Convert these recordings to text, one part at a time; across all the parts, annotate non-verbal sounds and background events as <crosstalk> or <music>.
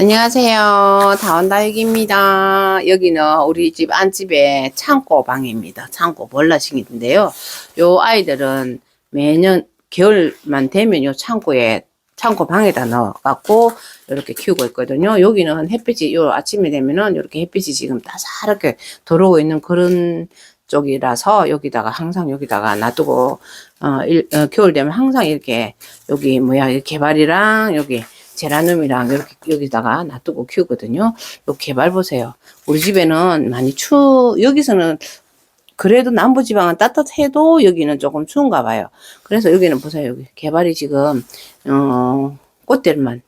안녕하세요. 다원다육입니다. 여기는 우리 집 안집의 창고 방입니다. 창고 볼라식인데요. 요 아이들은 매년 겨울만 되면 요 창고에 창고 방에다 넣어갖고 이렇게 키우고 있거든요. 여기는 햇빛이 요 아침에 되면은 이렇게 햇빛이 지금 따사롭게 들어오고 있는 그런 쪽이라서 여기다가 항상 여기다가 놔두고 어, 일, 어, 겨울 되면 항상 이렇게 여기 뭐야 이 개발이랑 여기 제라늄이랑 이렇게 여기다가 놔두고 키우거든요. 요 개발 보세요. 우리 집에는 많이 추 여기서는 그래도 남부지방은 따뜻해도 여기는 조금 추운가 봐요. 그래서 여기는 보세요. 여기 개발이 지금 어 꽃들만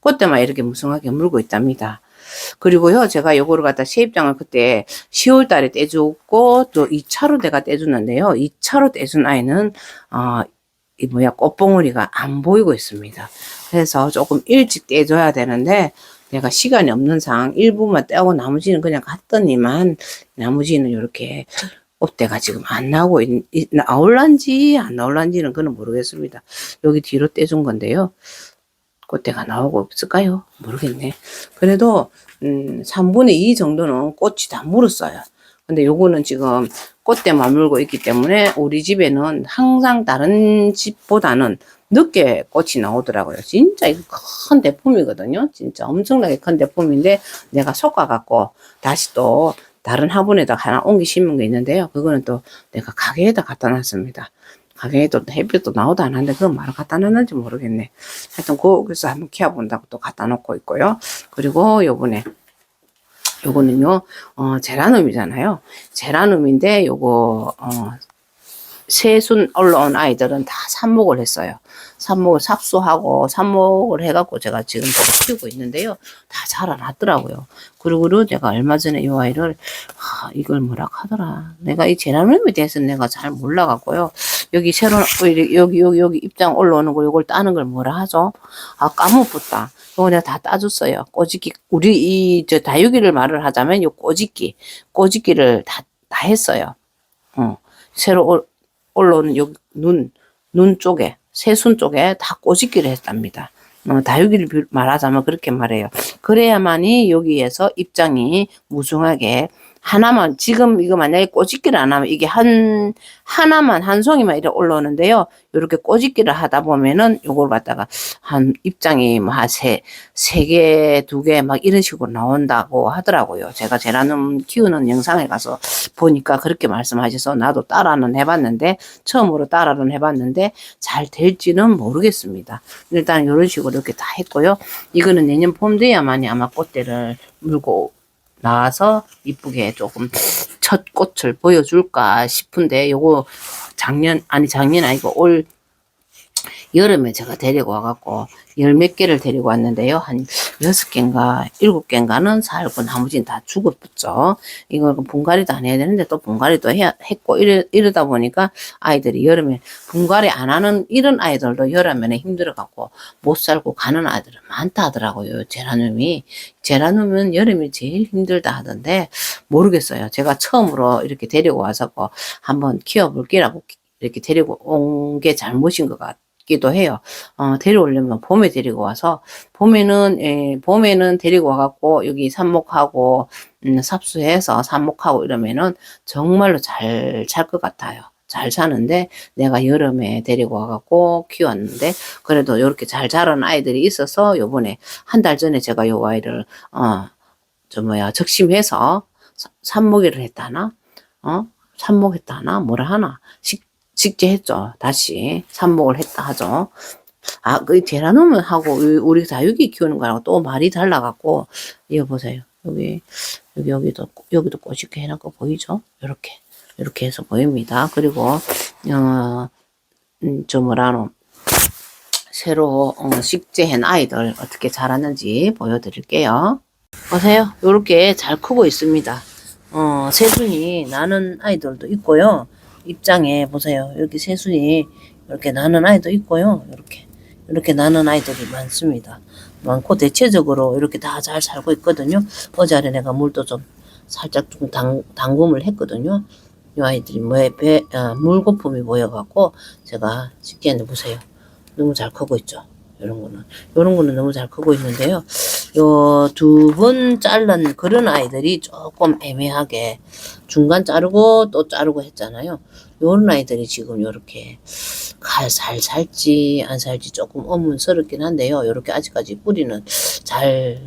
꽃대만 이렇게 무성하게 물고 있답니다. 그리고요, 제가 요거를 갖다 세입장을 그때 10월 달에 떼주고 또 2차로 내가 떼주는데요. 2차로 떼준 아이는, 어, 이 뭐야, 꽃봉오리가 안 보이고 있습니다. 그래서 조금 일찍 떼줘야 되는데, 내가 시간이 없는 상 일부만 떼고 나머지는 그냥 갔더니만, 나머지는 이렇게 옷대가 지금 안 나오고, 나올란지 안 나올란지는 그는 모르겠습니다. 여기 뒤로 떼준 건데요. 꽃대가 나오고 없을까요? 모르겠네. 그래도 음, 3분의 2 정도는 꽃이 다 물었어요. 근데 요거는 지금 꽃대만 물고 있기 때문에 우리 집에는 항상 다른 집보다는 늦게 꽃이 나오더라고요. 진짜 이거 큰 대품이거든요. 진짜 엄청나게 큰 대품인데 내가 솎아갖고 다시 또 다른 화분에다 하나 옮기 심은 게 있는데요. 그거는 또 내가 가게에다 갖다 놨습니다. 가게에도 햇빛도 나오도 안 하는데 그건 말을 갖다 놨는지 모르겠네. 하여튼 거기서 한번 키워본다고 또 갖다 놓고 있고요. 그리고 요번에 요거는요, 어, 제라늄이잖아요. 제라늄인데 요거, 어, 새순 올라온 아이들은 다 삽목을 했어요. 삽목을 삽수하고 삽목을 해갖고 제가 지금 또 키우고 있는데요. 다 자라났더라고요. 그리고 제가 얼마 전에 이 아이를, 아, 이걸 뭐라 하더라. 내가 이 제라늄에 대해서 내가 잘 몰라갖고요. 여기 새로, 여기, 여기, 여기, 여기 입장 올라오는 거, 요걸 따는 걸 뭐라 하죠? 아, 까먹었다. 이거 내가 다 따줬어요. 꼬집기, 우리 이, 저 다육이를 말을 하자면 요 꼬집기, 꼬집기를 다, 다 했어요. 어. 새로 올, 올라오는 여기 눈, 눈 쪽에, 새순 쪽에 다 꼬집기를 했답니다. 어, 다육이를 비- 말하자면 그렇게 말해요. 그래야만이 여기에서 입장이 무중하게 하나만 지금 이거 만약에 꼬집기를 안 하면 이게 한 하나만 한 송이만 이렇게 올라오는데요. 이렇게 꼬집기를 하다 보면은 요걸 갖다가 한 입장이 뭐한세세 개, 두 개 막 이런 식으로 나온다고 하더라고요. 제가 제라늄 키우는 영상에 가서 보니까 그렇게 말씀하셔서 나도 따라는 해봤는데 처음으로 따라는 해봤는데 잘 될지는 모르겠습니다. 일단 이런 식으로 이렇게 다 했고요. 이거는 내년 봄 돼야만이 아마 꽃대를 물고 나와서 이쁘게 조금 첫 꽃을 보여줄까 싶은데 요거 작년 아니 작년 아니고 올 여름에 제가 데리고 와갖고 열 몇 개를 데리고 왔는데요. 한 여섯 개인가 일곱 개인가는 살고 나머지는 다 죽었죠. 이거 분갈이도 안 해야 되는데 또 분갈이도 해야, 했고 이러, 이러다 보니까 아이들이 여름에 분갈이 안 하는 이런 아이들도 여름에는 힘들어갖고 못 살고 가는 아이들은 많다 하더라고요. 제라늄이. 제라늄은 여름이 제일 힘들다 하던데 모르겠어요. 제가 처음으로 이렇게 데리고 와서 뭐 한번 키워볼게라고 이렇게 데리고 온 게 잘못인 것 같 기도 해요. 어, 데려오려면 봄에 데리고 와서 봄에는 예, 봄에는 데리고 와갖고 여기 삽목하고 음, 삽수해서 삽목하고 이러면은 정말로 잘 잘 것 같아요. 잘 사는데 내가 여름에 데리고 와갖고 키웠는데 그래도 이렇게 잘 자란 아이들이 있어서 요번에 한 달 전에 제가 요 아이를 어저 뭐야 적심해서 사- 삽목이를 했다나 어 삽목했다나 뭐라 하나 식 식재했죠 다시 삽목을 했다 하죠 아 그 제라늄을 하고 이- 우리 다육이 키우는 거랑 또 말이 달라갖고 이거 보세요 여기 여기 여기도 여기도 꼬집게 해놓은 거 보이죠 이렇게 이렇게 해서 보입니다 그리고 어, 음, 저 뭐라노 새로 어, 식재한 아이들 어떻게 자랐는지 보여드릴게요. 보세요. 이렇게 잘 크고 있습니다. 어, 새순이 나는 아이들도 있고요. 입장에 보세요. 여기 새순이 이렇게 나는 아이도 있고요. 이렇게 이렇게 나는 아이들이 많습니다. 많고 대체적으로 이렇게 다 잘 살고 있거든요. 어제 내가 물도 좀 살짝 좀 당, 담금을 했거든요. 이 아이들이 뭐에 배, 아, 물거품이 보여갖고 제가 쉽게 보세요. 너무 잘 크고 있죠. 이런 거는 이런 거는 너무 잘 크고 있는데요. 요 두번 잘른 그런 아이들이 조금 애매하게 중간 자르고 또 자르고 했잖아요. 요런 아이들이 지금 요렇게 살 살지 안 살지 조금 의문스럽긴 한데요. 요렇게 아직까지 뿌리는 잘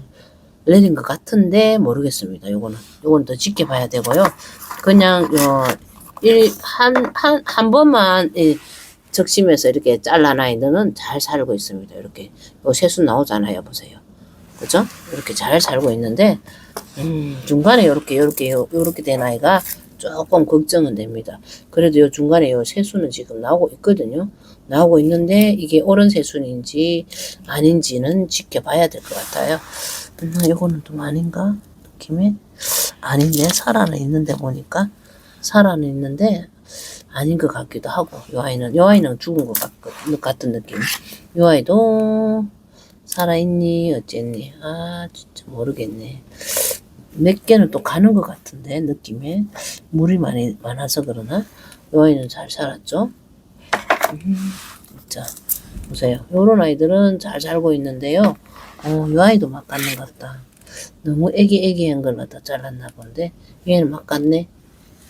내린 것 같은데 모르겠습니다. 요거는 요건 더 지켜봐야 되고요. 그냥 요 일한한 한 번만 이 적심해서 이렇게 잘라놔 있는 잘 살고 있습니다. 이렇게 요 세수 나오잖아요. 보세요. 그죠? 이렇게 잘 살고 있는데 음, 중간에 요렇게 요- 요렇게 된 아이가 조금 걱정은 됩니다. 그래도 요 중간에 요 세수는 지금 나오고 있거든요. 나오고 있는데 이게 옳은 세수인지 아닌지는 지켜봐야 될 것 같아요. 음, 요거는 좀 아닌가? 느낌에? 아닌데, 살아는 있는데 보니까. 살아는 있는데, 아닌 것 같기도 하고, 요 아이는, 요 아이는 죽은 것 같, 같은 느낌. 요 아이도, 살아있니? 어쨌니? 아, 진짜 모르겠네. 몇 개는 또 가는 것 같은데, 느낌에. 물이 많이, 많아서 그러나? 요 아이는 잘 살았죠? 음, 자, 보세요. 요런 아이들은 잘 살고 있는데요. 어, 요 아이도 막 갔네 같다. 너무 애기애기한 걸 갖다 잘랐나 본데 얘는 막 갔네.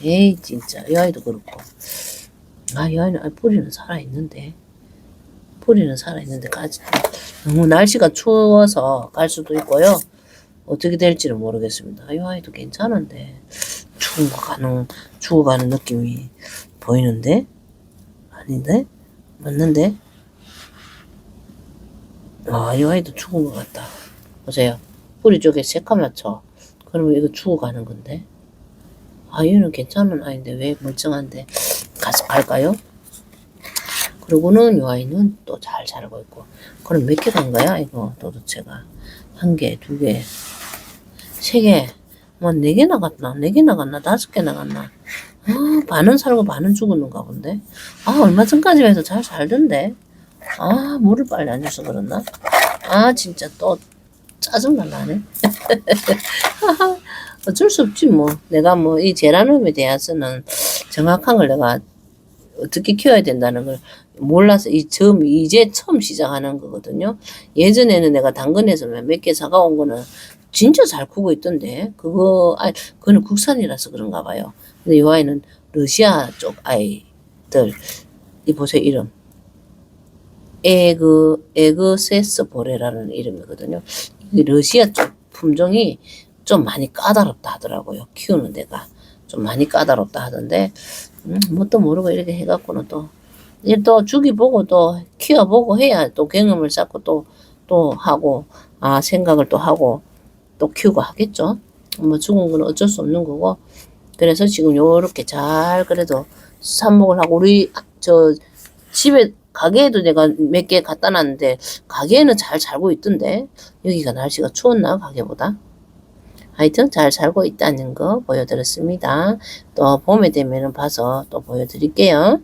에이 진짜 이 아이도 그렇고 아이 아이는 아, 뿌리는 살아있는데 뿌리는 살아있는데 가지 너무 날씨가 추워서 갈 수도 있고요. 어떻게 될지는 모르겠습니다. 이 아이도 괜찮은데 죽은 거 가는 죽어가는 느낌이 보이는데 아닌데 맞는데 아, 이 아이도 죽은 것 같다. 보세요. 뿌리 쪽에 새까맣죠? 그러면 이거 죽어가는 건데. 아, 얘는 괜찮은 아이인데 왜 멀쩡한데. 가서 갈까요? 그러고는 이 아이는 또 잘 자라고 있고. 그럼 몇 개 간 거야, 이거 도대체가? 한 개, 두 개, 세 개. 뭐, 네 개 나갔나? 네 개 나갔나? 다섯 개 나갔나? 아, 반은 살고 반은 죽었는가 본데. 아, 얼마 전까지 해도 잘 살던데. 아, 물을 빨리 안 줘서 그랬나? 아, 진짜 또 짜증나 나네. <laughs> 어쩔 수 없지 뭐. 내가 뭐 이 제라늄에 대해서는 정확한 걸 내가 어떻게 키워야 된다는 걸 몰라서 이 처음 이제 처음 시작하는 거거든요. 예전에는 내가 당근에서 몇 개 사가온 거는 진짜 잘 크고 있던데 그거 아 그거는 국산이라서 그런가 봐요. 근데 이 아이는 러시아 쪽 아이들 이 보세요 이름 에그 에그세스 보레라는 이름이거든요. 이 러시아 쪽 품종이 좀 많이 까다롭다 하더라고요. 키우는 데가 좀 많이 까다롭다 하던데 음, 뭣도 모르고 이렇게 해갖고는 또 이제 또 주기 보고 또 키워보고 해야 또 경험을 쌓고 또 또 하고 아 생각을 또 하고 또 키우고 하겠죠. 뭐 죽은 건 어쩔 수 없는 거고 그래서 지금 요렇게 잘 그래도 삽목을 하고 우리 저 집에 가게에도 내가 몇 개 갖다 놨는데 가게에는 잘 살고 있던데 여기가 날씨가 추웠나 가게보다 하여튼 잘 살고 있다는 거 보여드렸습니다. 또 봄에 되면 봐서 또 보여드릴게요.